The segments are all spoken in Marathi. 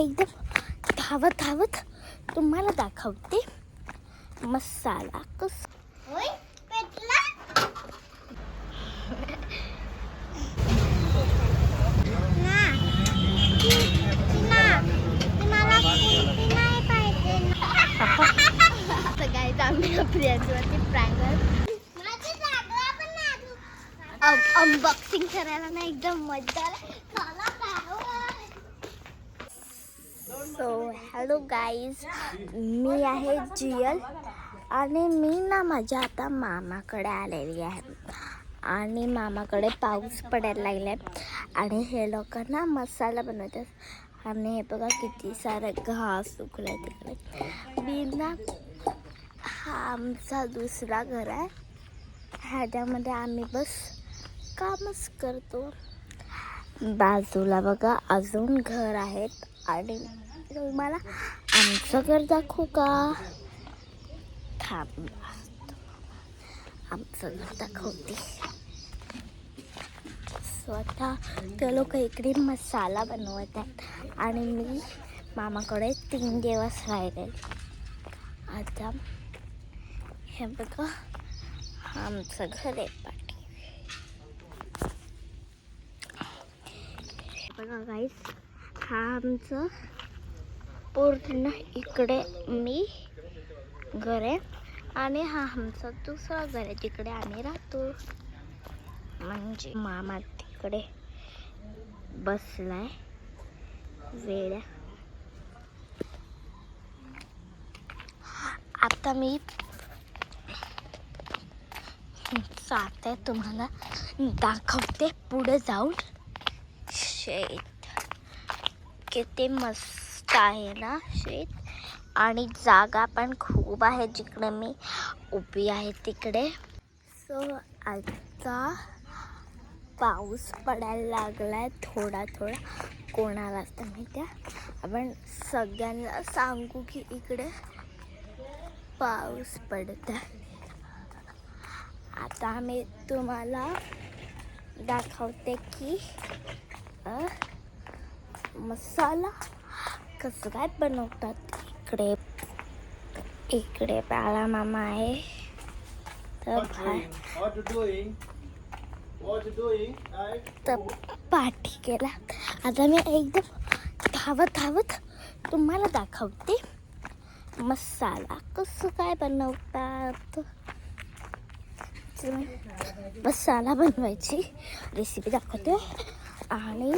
एकदम धावत धावत तुम्हाला दाखवते. मसाला कस आम्ही अनबॉक्सिंग करायला ना एकदम मजा सो हॅलो गाईज मी आहे जियल आणि मी ना माझ्या आता मामाकडे आलेली आहे. आणि मामाकडे पाऊस पडायला लागला आहे आणि हे लोक ना मसाला बनवतात. आणि हे बघा किती सारं घास सुकलाय तिकडे. मी ना हा आमचा दुसरा घर आहे. ह्याच्यामध्ये आम्ही बस कामच करतो. बाजूला बघा अजून घर आहेत. आणि तुम्हाला आमचं घर दाखवू का? थांब आमचं घर दाखवते. स्वतः ते लोक इकडे मसाला बनवत आहेत. आणि मी मामाकडे तीन दिवस राहिले. आता हे बघा आमचं घर आहे पाठी. बघा गाईस हा आमचं पूर्ण इकडे मी घर आहे आणि हा आमचा दुसरा घर आहे जिकडे आम्ही राहतो. म्हणजे मामा तिकडे बसलाय. वेड्या. आता मी जाते तुम्हाला दाखवते पुढे जाऊन. शेत किती मस्त आहे ना शेत. आणि जागा पण खूप आहे जिकडे मी उभी आहे तिकडे. सो आता पाऊस पडायला लागला आहे थोडा थोडा. कोणाला तर माहिती आपण सगळ्यांना सांगू की इकडे पाऊस पडत आहे आता मी तुम्हाला दाखवते की मसाला कसं काय बनवतात? इकडे इकडे बाळा मामा आहे. तर पाठी केला. आता मी एकदम धावत धावत तुम्हाला दाखवते. मसाला कसं काय बनवतात? मसाला बनवायची रेसिपी दाखवते. आणि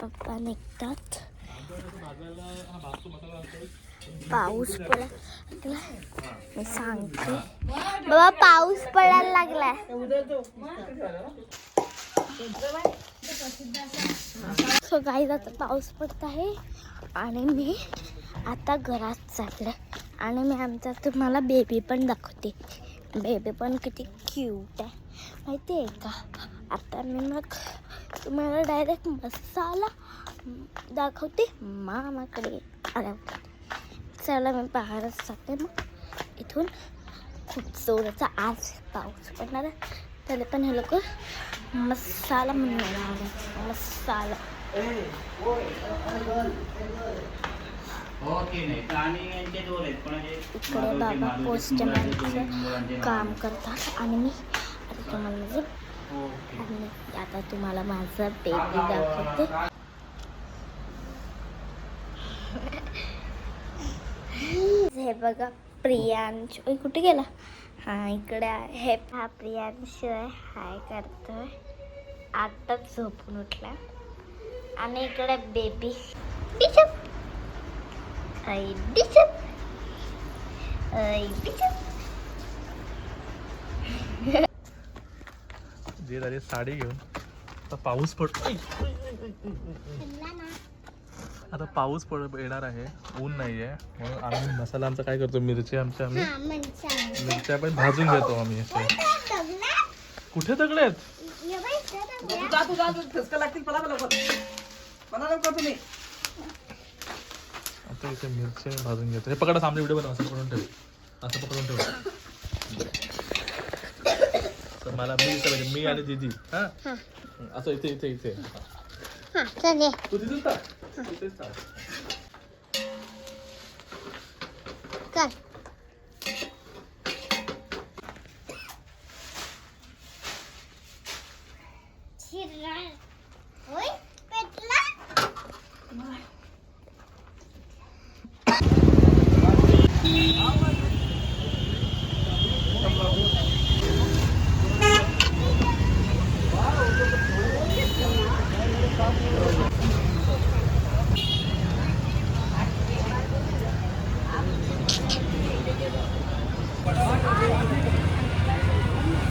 पप्पा निघतात. पाऊस पडायला मी सांगते. बाबा पाऊस पडायला लागलाय. सो गाईज आता पाऊस पडत आहे. आणि मी आता घरात चालले आणि मी आमचा तुम्हाला बेबी पण दाखवते. बेबी पण किती क्यूट आहे. माहिती आहे का? आता मी मग तुम्हाला डायरेक्ट मसाला दाखवते. मामाकडे आल्यावर चला मी बाहेरच जाते मग. इथून खूप जोराचा आज पाऊस पडणार आहे. तरी पण हे लोक मसाला म्हणून आले. मसाला. इकडे बाबा मुलांचे काम. करतात आणि मी म्हणजे ओके. आणि आता तुम्हाला माझा बेबी दाखवते. हे बघा प्रियांश. ओय कुठे गेला? हा इकडे आहे. हे हा प्रियांश आहे. हाय करतोय. आताच झोपून उठला. आणि इकडे बेबी डिचप ऐ डिचप ऐ डिचप जे झाली साडी घेऊन. आता पाऊस पड ऐ, आता पाऊस पड येणार आहे. ऊन नाही आहे म्हणून आम्ही मसाला आमचा काय करतो? मिरची आमच्या आम्ही. मिरच्या पण भाजून घेतो आम्ही असे कुठे दगड आहेत जा तू जा तू ठसका लागतील पला लवकर पला. लवकर तुम्ही. आता इथे मिरची भाजून घेतो. हे पकडा सामने व्हिडिओ बनव. असं पकडून ठेव. असं पकडून ठेव. मला मी इथे पाहिजे मी आणि दीदी. हा. असं इथे इथे इथे. हा तू तिथेच टाक तिथेच टाक चल होय पेटला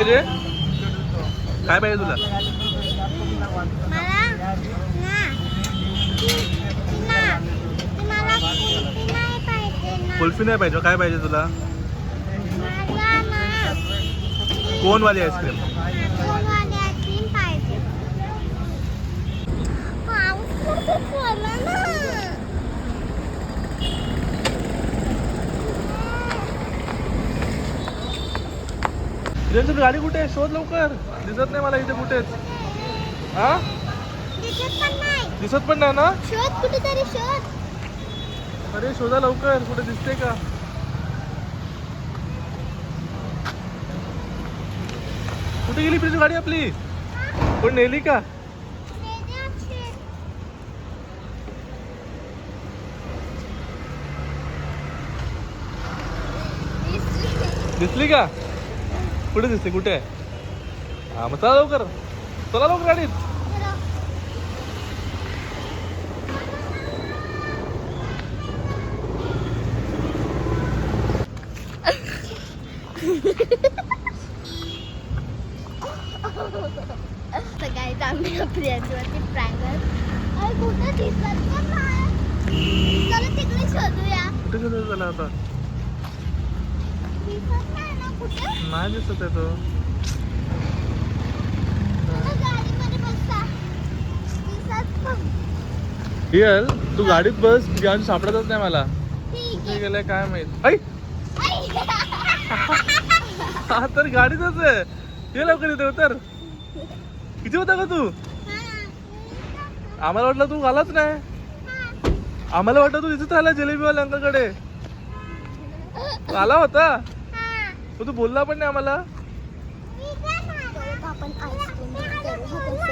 रे? काय पाहिजे तुला? कुल्फी नाही पाहिजे काय पाहिजे तुला? कोणवाली आईस्क्रीम कोणवाली आईस्क्रीम पाहिजे पाऊस कसं पडला ना त्यांची गाडी कुठे आहे? शोध लवकर. दिसत नाही मला इथे कुठेच. हा? दिसत पण नाही. ना? शोध कुठेतरी शोध. अरे शोधा लवकर. कुठे दिसते का? कुठे गेली तुझी गाडी आपली? कोण नेली का? दिसली का? कुठे दिसते कुठे? हा मग चला लवकर. चला लवकर गाडीत. सकाळी आम्ही प्रियांवरती प्रँकर अरे कुठं दिसत नाही चला तिकडे शोधूया. कुठे शोधायचं त्याला आता? दिसत नाही. नाही दिसत आहे तो. रिअल तू गाडीत बस ज्ञान सापडतच नाही मला. कुठे आहे गेलाय काय माहीत? ऐ! हा तर गाडीतच आहे. ये लवकर इथे उतर. किती होता का तू? आम्हाला वाटलं तू आलाच नाही. आम्हाला वाटलं तू इथेच राहिला जिलेबीवाल्या अंकाकडे आला होता? तू बोलला पण नाही आम्हाला?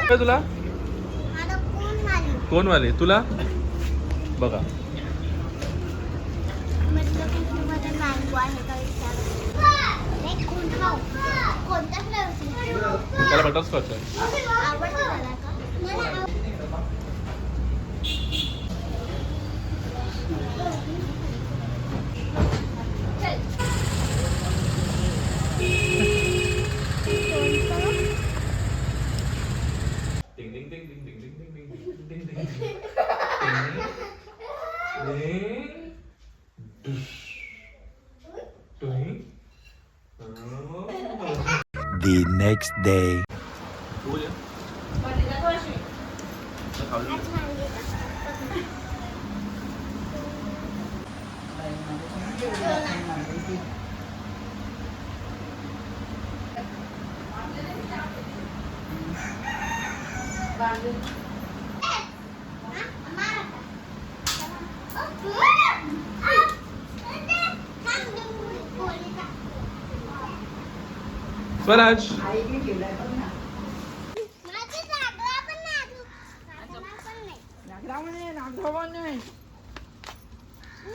काय तुला? कोण वाले तुला? बघा. म्हटलं कुठमध्ये आहे त्याला बटरस्कॉच आहे The next day.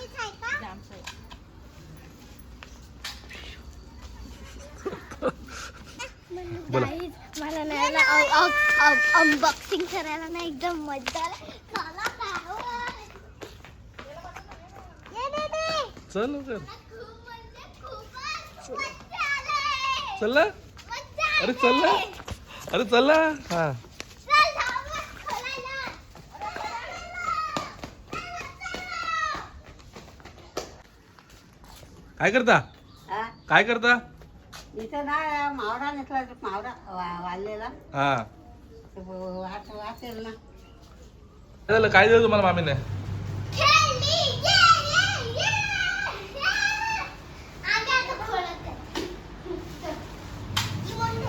खायचा? बोला. Guys, मला नाही ना अनबॉक्सिंग करायला ना एकदम मजा आली. चला. चल लवकर खूप म्हणजे खूपच मजा आली. चल अरे. चल अरे चल हा. काय करता काय करता इथं ना मावडा नेसला मावडा वा- वाढलेला हा तो ना. काय काय दिलं तुम्हाला मामीने खेळली. ये, ये, ये. ये. आगे आता खोलत आहे. कोण-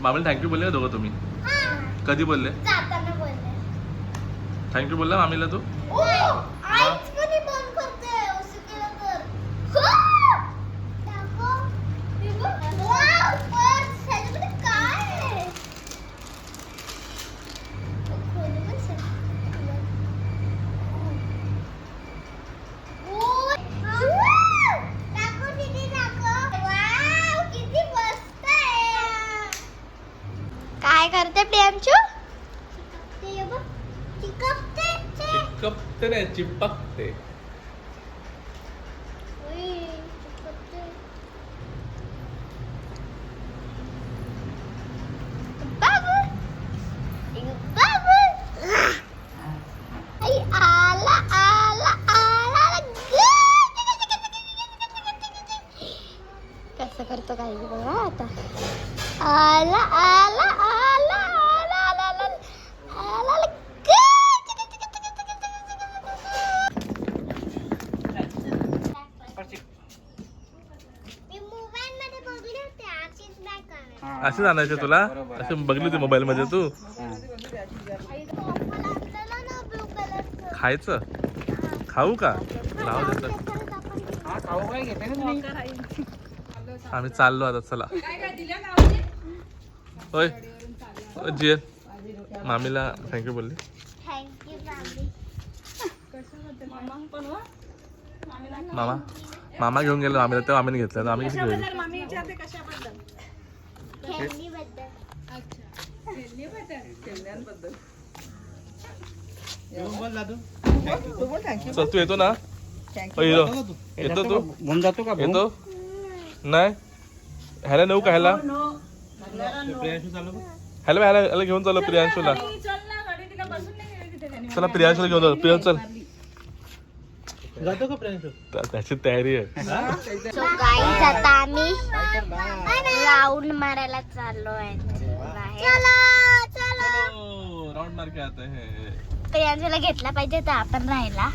मामीला थँक्यू बोलले का दोघं तुम्ही? कधी बोलले? थँक्यू बोलला मामीला तू? चिपक असंच आणायचं तुला? असं बघली होती मोबाईल मध्ये तू? खायचं? खाऊ का? राहू आम्ही चाललो आता चला. होय. जिय मामीला थँक्यू बोलली. मामा? मामा घेऊन गेलो आम्ही तर आम्ही घेतलं. तर आम्ही किती घेऊ खेळणी बद्दल बोल दादू तू बोल थँक्यू चल तू येतो ना? येतो येतो तू? म्हणून जातो का येतो? नाही? ह्याला नेऊ का ह्याला? प्रियांशू चालू ह्याला घेऊन चाललो प्रियांशूला. चला प्रियांशूला घेऊन जाऊ प्रियांश चल. जातो का प्रियांशू त्या- त्याची तयारी आहे. सो गाईज आता आम्ही राऊंड मारायला चाललो आहे चला. चला राऊंड मार के आते हैं. प्रियांशूला घेतला पाहिजे तर आपण राहिला.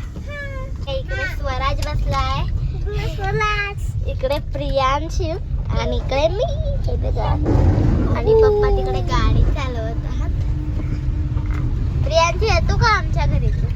इकडे स्वराज बसलाय. इकडे प्रियांशू आणि इकडे मी जा. आणि पप्पा तिकडे गाडी चालवत आहात. प्रियांशू येतो का आमच्या घरी तू?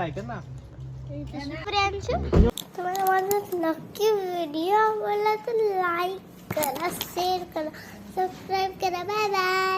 ऐकत ना तुम्हाला माझा नक्की व्हिडिओ आवडला तर लाईक करा शेअर करा सबस्क्राईब करा. Bye bye